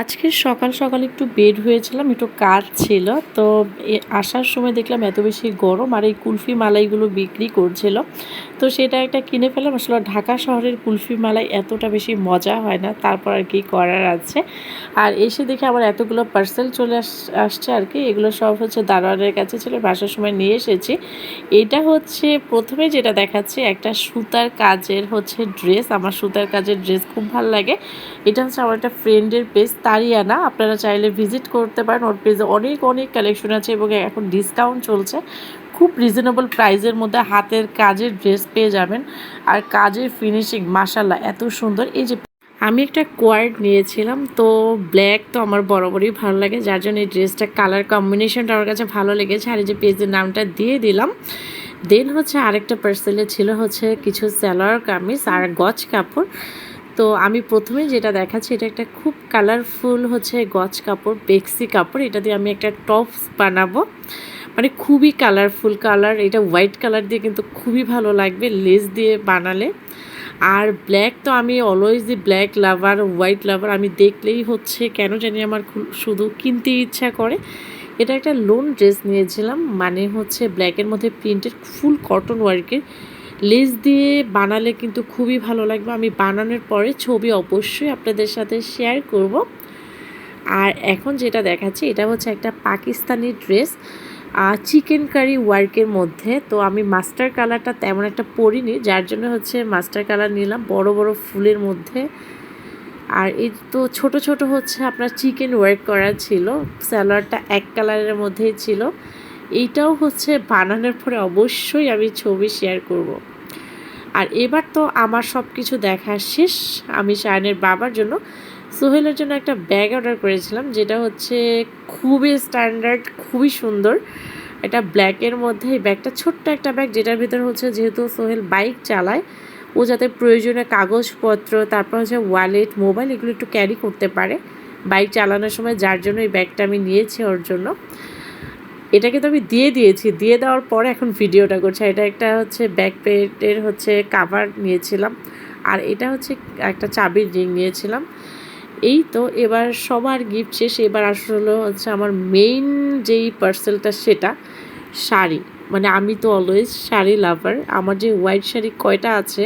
আজকে সকাল সকাল একটু বের হয়েছিলাম, একটু কাজ ছিল, তো আসার সময় দেখলাম এত বেশি গরম আর এই কুলফি মালাইগুলো বিক্রি করছিল। তো সেটা একটা কিনে ফেলাম আসলে ঢাকা শহরের কুলফি মালাই এতটা বেশি মজা হয় না, তারপর আর কি করার আছে। আর এসে দেখে আমার এতগুলো পার্সেল চলে আস, আসছে আর কি, এগুলো সব হচ্ছে দারোয়ানের কাছে ছিল, বাসার সময় নিয়ে এসেছি। এটা হচ্ছে প্রথমে যেটা দেখাচ্ছে, একটা সুতার কাজের হচ্ছে ড্রেস আমার সুতার কাজের ড্রেস খুব ভালো লাগে। এটা হচ্ছে আমার একটা ফ্রেন্ডের পেজ তারিয়ানা আপনারা চাইলে ভিজিট করতে পারেন। ওর পেজে অনেক অনেক কালেকশন আছে এবং এখন ডিসকাউন্ট চলছে। খুব রিজনেবল প্রাইসের মধ্যে হাতের কাজের ড্রেস পেয়ে যাবেন। আর কাজের ফিনিশিং মাসাল্লাহ এত সুন্দর। এই যে আমি একটা কোয়ার্ড নিয়েছিলাম, তো ব্ল্যাক তো আমার বরাবরই ভালো লাগে। যার জন্য এই ড্রেসটা কালার কম্বিনেশনটা আমার কাছে ভালো লেগেছে। আর এই যে পেজের নামটা দিয়ে দিলাম। দেন হচ্ছে আরেকটা পার্সেলে ছিল হচ্ছে কিছু স্যালোয়ার কামিজ আর গজ কাপড়। তো আমি প্রথমে যেটা দেখাচ্ছি, এটা একটা খুব কালারফুল হচ্ছে গজ কাপড়, বেক্সি কাপড়। এটা দিয়ে আমি একটা টপস বানাবো। মানে খুবই কালারফুল কালার এটা হোয়াইট কালার দিয়ে কিন্তু খুবই ভালো লাগবে লেস দিয়ে বানালে। আর ব্ল্যাক তো আমি অলওয়েজই ব্ল্যাক লাভার হোয়াইট লাভার আমি দেখলেই হচ্ছে কেন জানি আমার শুধু কিনতে ইচ্ছা করে। এটা একটা লোন ড্রেস নিয়েছিলাম। মানে হচ্ছে ব্ল্যাকের মধ্যে প্রিন্টেড ফুল কটন ওয়ার্কের লেস দিয়ে বানালে কিন্তু খুবই ভালো লাগবে। আমি বানানোর পরে ছবি অবশ্যই আপনাদের সাথে শেয়ার করব। আর এখন যেটা দেখাচ্ছি, এটা হচ্ছে একটা পাকিস্তানি ড্রেস চিকেন কারি ওয়ার্কের মধ্যে। তো আমি মাস্টার কালারটা তেমন একটা পরিনি, যার জন্য হচ্ছে মাস্টার কালার নিলাম বড় বড় ফুলের মধ্যে। আর এই তো ছোট ছোট হচ্ছে আপনার চিকেন ওয়ার্ক করা ছিল। স্যালোয়ারটা এক কালারের মধ্যেই ছিল। এইটাও হচ্ছে বানানোর পরে অবশ্যই আমি ছবি শেয়ার করব। আর এবার তো আমার সব কিছু দেখা শেষ। আমি শায়নের বাবার জন্য, সোহেলের জন্য একটা ব্যাগ অর্ডার করেছিলাম, যেটা হচ্ছে খুবই স্ট্যান্ডার্ড খুবই সুন্দর। এটা ব্ল্যাকের মধ্যে এই ব্যাগটা ছোট্ট একটা ব্যাগ যেটার ভিতরে হচ্ছে যেহেতু সোহেল বাইক চালায়, ও যাতে প্রয়োজনীয় কাগজপত্র, তারপর হচ্ছে ওয়ালেট মোবাইল এগুলো একটু ক্যারি করতে পারে বাইক চালানোর সময়, যার জন্য এই ব্যাগটা আমি নিয়েছি ওর জন্য। এটাকে তো আমি দিয়ে দিয়েছি, দিয়ে দেওয়ার পরে এখন ভিডিওটা করছি। এটা একটা হচ্ছে ব্যাক পেটের হচ্ছে কাভার নিয়েছিলাম। আর এটা হচ্ছে একটা চাবির রিং নিয়েছিলাম। এই তো এবার সবার গিফট শেষ। এবার আসলে হচ্ছে আমার মেইন যেই পার্সেলটা সেটা শাড়ি। মানে আমি তো অলওয়েজ শাড়ি লাভার আমার যে হোয়াইট শাড়ি কয়টা আছে,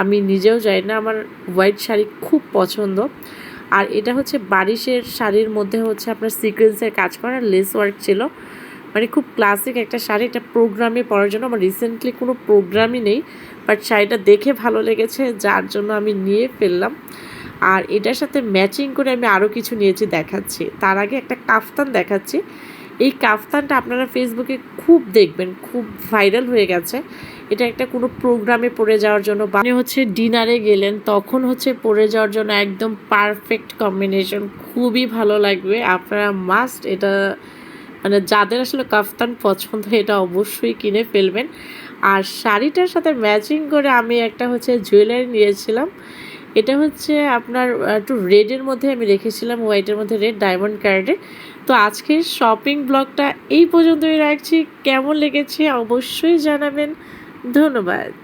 আমি নিজেও যাই না। আমার হোয়াইট শাড়ি খুব পছন্দ। আর এটা হচ্ছে বারিশের শাড়ির মধ্যে হচ্ছে আপনার সিকোয়েন্সের কাজ করা লেস ওয়ার্ক ছিল। মানে খুব ক্লাসিক একটা শাড়ি। এটা প্রোগ্রামে পরার জন্য আমার রিসেন্টলি কোনো প্রোগ্রামই নেই বাট শাড়িটা দেখে ভালো লেগেছে, যার জন্য আমি নিয়ে ফেললাম। আর এটার সাথে ম্যাচিং করে আমি আরও কিছু নিয়েছি, দেখাচ্ছি। তার আগে একটা কাফতান দেখাচ্ছি। এই কাফতানটা আপনারা ফেসবুকে খুব দেখবেন, খুব ভাইরাল হয়ে গেছে। এটা একটা কোনো প্রোগ্রামে পড়ে যাওয়ার জন্য মানে হচ্ছে ডিনারে গেলেন, তখন হচ্ছে পড়ে যাওয়ার জন্য একদম পারফেক্ট কম্বিনেশন খুবই ভালো লাগবে। আপনারা মাস্ট এটা মানে যাদের আসলে কাফতান পছন্দ, এটা অবশ্যই কিনে ফেলবেন। আর শাড়িটার সাথে ম্যাচিং করে আমি একটা হচ্ছে জুয়েলারি নিয়েছিলাম। এটা হচ্ছে আপনার একটু রেডের মধ্যে আমি রেখেছিলাম হোয়াইটের মধ্যে রেড ডায়মন্ড কার্ডে তো আজকের শপিং ব্লগটা এই পর্যন্তই রাখছি। কেমন লেগেছে অবশ্যই জানাবেন। ধন্যবাদ।